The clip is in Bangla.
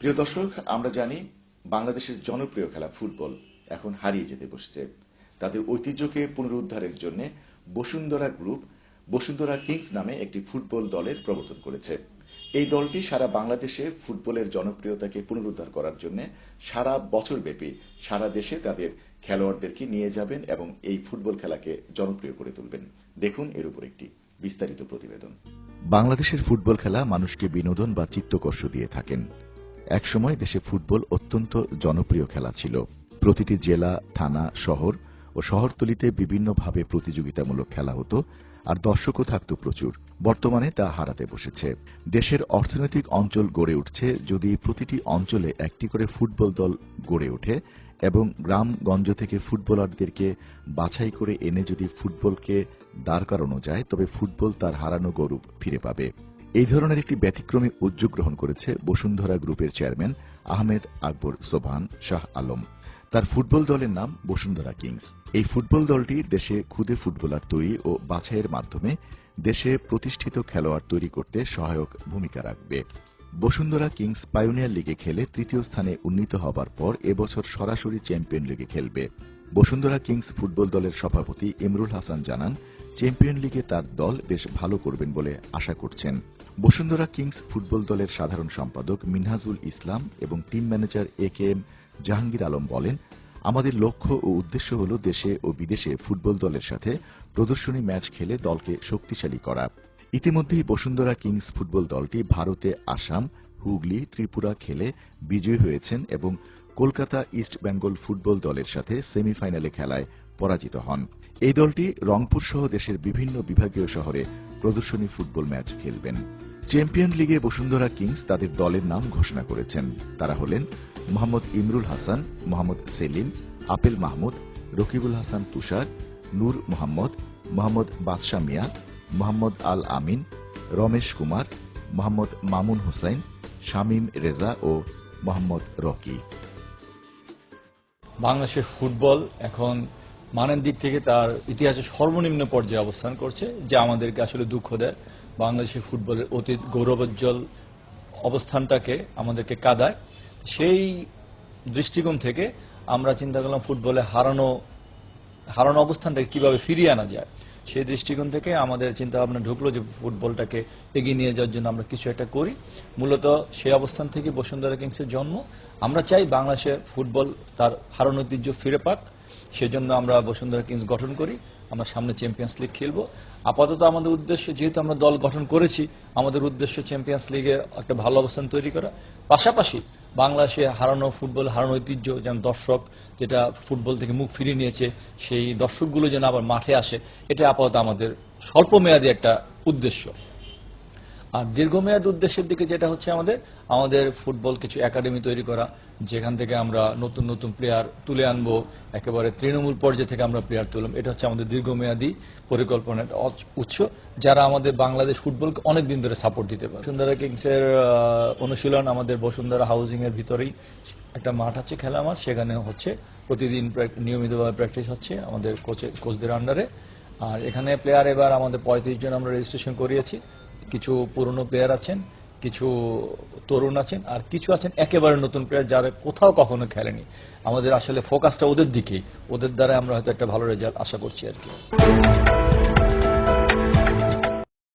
প্রিয় দর্শক, আমরা জানি বাংলাদেশের জনপ্রিয় খেলা ফুটবল এখন হারিয়ে যেতে বসছে। তাদের ঐতিহ্যকে পুনরুদ্ধারের জন্য বসুন্ধরা গ্রুপ, বসুন্ধরা কিংস নামে একটি ফুটবল দলের প্রবর্তন করেছে। এই দলটি সারা বাংলাদেশে ফুটবলের জনপ্রিয়তাকে পুনরুদ্ধার করার জন্য সারা বছর ব্যাপী সারা দেশে তাদের খেলোয়াড়দেরকে নিয়ে যাবেন এবং এই ফুটবল খেলাকে জনপ্রিয় করে তুলবেন। দেখুন এর উপর একটি বিস্তারিত প্রতিবেদন। বাংলাদেশের ফুটবল খেলা মানুষকে বিনোদন বা চিত্তকর্ষ দিয়ে থাকেন। একসময় দেশে ফুটবল অত্যন্ত জনপ্রিয় খেলা ছিল। প্রতিটি জেলা, থানা, শহর ও শহরতলিতে বিভিন্নভাবে প্রতিযোগিতামূলক খেলা হতো আর দর্শকও থাকত প্রচুর। বর্তমানে তা হারাতে বসেছে। দেশের অর্থনৈতিক অঞ্চল গড়ে উঠছে যদি প্রতিটি অঞ্চলে একটি করে ফুটবল দল গড়ে ওঠে এবং গ্রামগঞ্জ থেকে ফুটবলারদেরকে বাছাই করে এনে যদি ফুটবলকে দাঁড় করানো যায়, তবে ফুটবল তার হারানো গৌরব ফিরে পাবে। এই ধরনের একটি ব্যতিক্রমী উদ্যোগ গ্রহণ করেছে বসুন্ধরা গ্রুপের চেয়ারম্যান আহমেদ আকবর সোভান শাহ আলম। তার ফুটবল দলের নাম বসুন্ধরা কিংস। এই ফুটবল দলটি দেশে খুদে ফুটবলার তৈরি ও বাছাইয়ের মাধ্যমে দেশে প্রতিষ্ঠিত খেলোয়াড় তৈরি করতে সহায়ক ভূমিকা রাখবে। বসুন্ধরা কিংস পায়োনিয়ার লিগে খেলে তৃতীয় স্থানে উন্নীত হবার পর এবছর সরাসরি চ্যাম্পিয়ন লিগে খেলবে। বসুন্ধরা কিংস ফুটবল দলের সভাপতি ইমরুল হাসান জানান, চ্যাম্পিয়ন লিগে তার দল বেশ ভালো করবেন বলে আশা করছেন। বসুন্ধরা কিংস ফুটবল দলের সাধারণ সম্পাদক মিনহাজুল ইসলাম এবং team manager A K M Jahangir Alam বলেন, আমাদের লক্ষ্য ও উদ্দেশ্য হল দেশে ও বিদেশে ফুটবল দলের সাথে প্রদর্শনী ম্যাচ খেলে দলকে শক্তিশালী করা। ইতিমধ্যেই বসুন্ধরা কিংস ফুটবল দলটি ভারতে আসাম, হুগলি, ত্রিপুরা খেলে বিজয়ী হয়েছেন এবং কলকাতা ইস্ট বেঙ্গল ফুটবল দলের সাথে সেমিফাইনালে খেলায় পরাজিত হন। এই দলটি রংপুর সহ দেশের বিভিন্ন বিভাগীয় শহরে প্রদর্শনী ফুটবল ম্যাচ খেলবেন। চ্যাম্পিয়ন লিগে বসুন্ধরা কিংস তাদের দলের নাম ঘোষণা করেছেন। তারা হলেন মোহাম্মদ ইমরুল হাসান, মোহাম্মদ সেলিম, আপেল মাহমুদ, রকিবুল হাসান তুষার, নূর মোহাম্মদ মোহাম্মদ বাদশাহ মিয়া, মোহাম্মদ আল আমিন, রমেশ কুমার, মোহাম্মদ মামুন হুসাইন শামীম রেজা ও মোহাম্মদ রকি। বাংলাদেশের ফুটবল এখন মানের দিক থেকে তার ইতিহাসে সর্বনিম্ন পর্যায়ে অবস্থান করছে, যা আমাদেরকে আসলে দুঃখ দেয়। বাংলাদেশের ফুটবলের অতীত গৌরবোজ্জ্বল অবস্থানটাকে আমাদেরকে কাদায়। সেই দৃষ্টিকোণ থেকে আমরা চিন্তা করলাম ফুটবলে হারানো হারানো অবস্থানটাকে কীভাবে ফিরিয়ে আনা যায়। সেই দৃষ্টিকোণ থেকে আমাদের চিন্তা ভাবনা ঢুকলো যে ফুটবলটাকে এগিয়ে নিয়ে যাওয়ার জন্য আমরা কিছু একটা করি। মূলত সেই অবস্থান থেকে বসুন্ধরা কিংসের জন্ম। আমরা চাই বাংলাদেশের ফুটবল তার হারানো ঐতিহ্য ফিরে পাক। সেজন্য আমরা বসুন্ধরা কিংস গঠন করি, আমরা সামনে চ্যাম্পিয়ন্স লিগ খেলব। আপাতত আমাদের উদ্দেশ্য, যেহেতু আমরা দল গঠন করেছি, আমাদের উদ্দেশ্য চ্যাম্পিয়ন্স লিগে একটা ভালো অবস্থান তৈরি করা। পাশাপাশি বাংলাদেশে হারানো ফুটবল, হারানো ঐতিহ্য, যেন দর্শক যেটা ফুটবল থেকে মুখ ফিরিয়ে নিয়েছে, সেই দর্শকগুলো যেন আবার মাঠে আসে, এটা আপাতত আমাদের স্বল্প মেয়াদী একটা উদ্দেশ্য। আর দীর্ঘমেয়াদ উদ্দেশ্যের দিকে যেটা হচ্ছে আমাদের আমাদের ফুটবল কিছু একাডেমি তৈরি করা, যেখান থেকে আমরা নতুন নতুন প্লেয়ার তুলে আনব, একেবারে তৃণমূল পর্যায়ে থেকে আমরা প্লেয়ার তুললাম। এটা হচ্ছে আমাদের দীর্ঘমেয়াদী পরিকল্পনার উৎস, যারা আমাদের বাংলাদেশ ফুটবলকে অনেক দিন ধরে সাপোর্ট দিতে পারে বসুন্ধরা কিংসের অনুশীলন আমাদের বসুন্ধরা হাউজিং এর ভিতরেই একটা মাঠ আছে, খেলা মাঠ। সেখানে হচ্ছে প্রতিদিন নিয়মিতভাবে প্র্যাকটিস হচ্ছে আমাদের কোচে কোচদের আন্ডারে আর এখানে প্লেয়ার এবার আমাদের পঁয়ত্রিশ জন আমরা রেজিস্ট্রেশন করিয়েছি। কিছু পুরনো প্লেয়ার আছেন, কিছু তরুণ আছেন, আর কিছু আছেন একেবারে নতুন প্লেয়ার যারা কোথাও কখনো খেলেনি। আমাদের আসলে ফোকাসটা ওদের দিকে, ওদের দ্বারা আমরা হয়তো একটা ভালো রেজাল্ট আশা করছি আর কি।